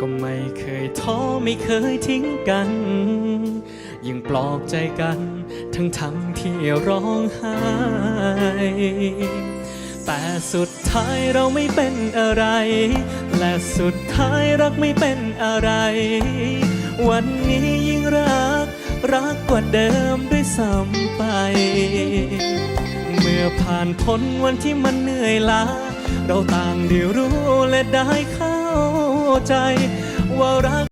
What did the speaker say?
ก็ไม่เคยท้อไม่เคยทิ้งกันยังปลอบใจกัน ทั้งทั้งๆที่ร้องไห้แต่สุดท้ายเราไม่เป็นอะไร และสุดท้ายรักไม่เป็นอะไร วันนี้ยิ่งรัก รักกว่าเดิมด้วยซ้ำไป เมื่อผ่านพ้นวันที่มันเหนื่อยล้า เราต่างได้รู้และได้เข้า ใจว่ารัก